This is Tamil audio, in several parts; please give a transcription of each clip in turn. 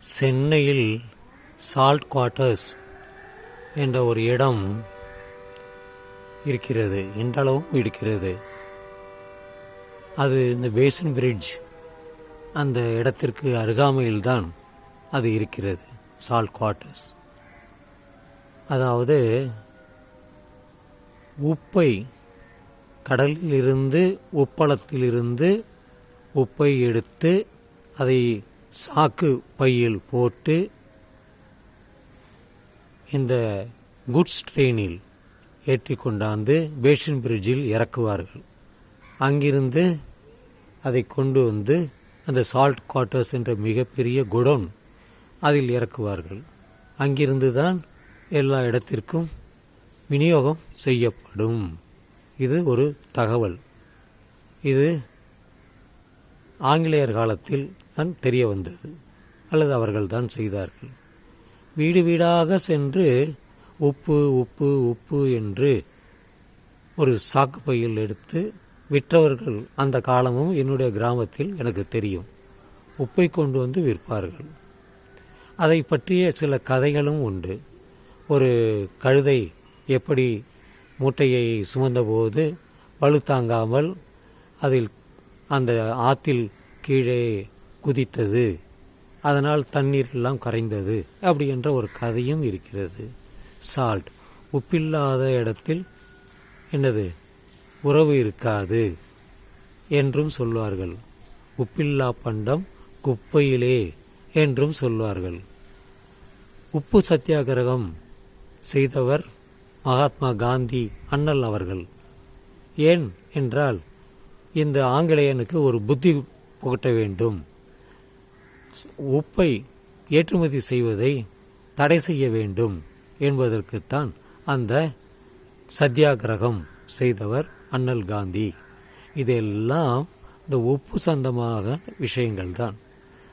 சென்னையில் சால்ட் குவார்ட்டர்ஸ் என்ற ஒரு இடம் இருக்கிறது இன்றளவும் இருக்கிறது. அது இந்த பேசன் பிரிட்ஜ் அந்த இடத்திற்கு அருகாமையில்தான் அது இருக்கிறது சால்ட் குவார்ட்டர்ஸ் அதாவது உப்பை கடலிலிருந்து உப்பளத்திலிருந்து உப்பை எடுத்து அதை சாக்கு பையில் போட்டு இந்த குட்ஸ் ட்ரெயினில் ஏற்றி கொண்டாந்து பேஷன் பிரிட்ஜில் இறக்குவார்கள். அங்கிருந்து அதை கொண்டு வந்து அந்த சால்ட் குவார்ட்டர்ஸ் என்ற மிகப்பெரிய குடோன் அதில் இறக்குவார்கள். அங்கிருந்து தான் எல்லா இடத்திற்கும் விநியோகம் செய்யப்படும். இது ஒரு தகவல். இது ஆங்கிலேயர் காலத்தில் தான் தெரிய வந்தது. அல்லது அவர்கள் தான் செய்தார்கள். வீடு வீடாக சென்று உப்பு உப்பு உப்பு என்று ஒரு சாக்கு பையில் எடுத்து விற்றவர்கள் அந்த காலமும் என்னுடைய கிராமத்தில் எனக்கு தெரியும். உப்பை கொண்டு வந்து விற்பார்கள். அதை பற்றிய சில கதைகளும் உண்டு. ஒரு கழுதை எப்படி மூட்டையை சுமந்தபோது பளு தாங்காமல் அதில் அந்த ஆத்தில் கீழே குதித்தது. அதனால் தண்ணீர் எல்லாம் கரைந்தது அப்படி என்ற ஒரு கதையும் இருக்கிறது. சால்ட் உப்பில்லாத இடத்தில் என்னது? உறவு இருக்காது என்றும் சொல்வார்கள். உப்பில்லா பண்டம் குப்பையிலே என்றும் சொல்வார்கள். உப்பு சத்தியாகிரகம் செய்தவர் மகாத்மா காந்தி அண்ணல் அவர்கள். ஏன் என்றால் இந்த ஆங்கிலேயனுக்கு ஒரு புத்தி புகட்ட வேண்டும். உப்பை ஏற்றுமதி செய்வதை தடை செய்ய வேண்டும் என்பதற்குத்தான் அந்த சத்தியாகிரகம் செய்தவர் அண்ணல் காந்தி. இதெல்லாம் இந்த உப்பு சந்தமாக விஷயங்கள் தான்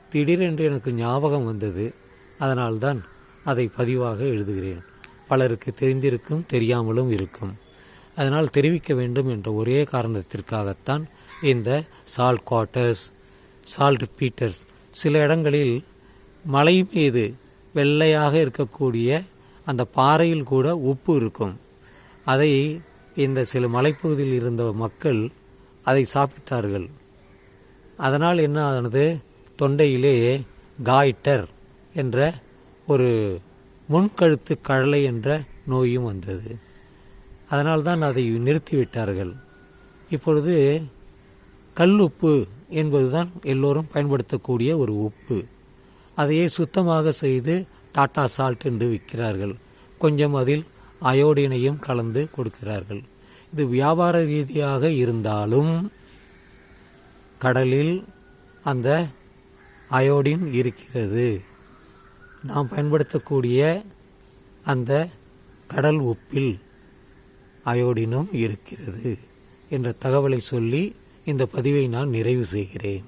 திடீரென்று எனக்கு ஞாபகம் வந்தது. அதனால்தான் அதை பதிவாக எழுதுகிறேன். பலருக்கு தெரிந்திருக்கும் தெரியாமலும் இருக்கும். அதனால் தெரிவிக்க வேண்டும் என்ற ஒரே காரணத்திற்காகத்தான் இந்த சால்ட் குவார்ட்டர்ஸ் சால்ட் பீட்டர்ஸ் சில இடங்களில் மலை மீது வெள்ளையாக இருக்கக்கூடிய அந்த பாறையில் கூட உப்பு இருக்கும். அதை இந்த சில மலைப்பகுதியில் இருந்த மக்கள் அதை சாப்பிட்டார்கள். அதனால் என்ன ஆனது? தொண்டையிலே காய்டர் என்ற ஒரு முன்கழுத்து கழலை என்ற நோயும் வந்தது. அதனால்தான் அதை நிறுத்திவிட்டார்கள். இப்பொழுது கல் உப்பு என்பதுதான் எல்லோரும் பயன்படுத்தக்கூடிய ஒரு உப்பு. அதையே சுத்தமாக செய்து டாட்டா சால்ட் என்று விற்கிறார்கள். கொஞ்சம் அதில் அயோடினையும் கலந்து கொடுக்கிறார்கள். இது வியாபார ரீதியாக இருந்தாலும் கடலில் அந்த அயோடின் இருக்கிறது. நாம் பயன்படுத்தக்கூடிய அந்த கடல் உப்பில் அயோடினும் இருக்கிறது என்ற தகவலை சொல்லி இந்த பதிவை நான் நிறைவு செய்கிறேன்.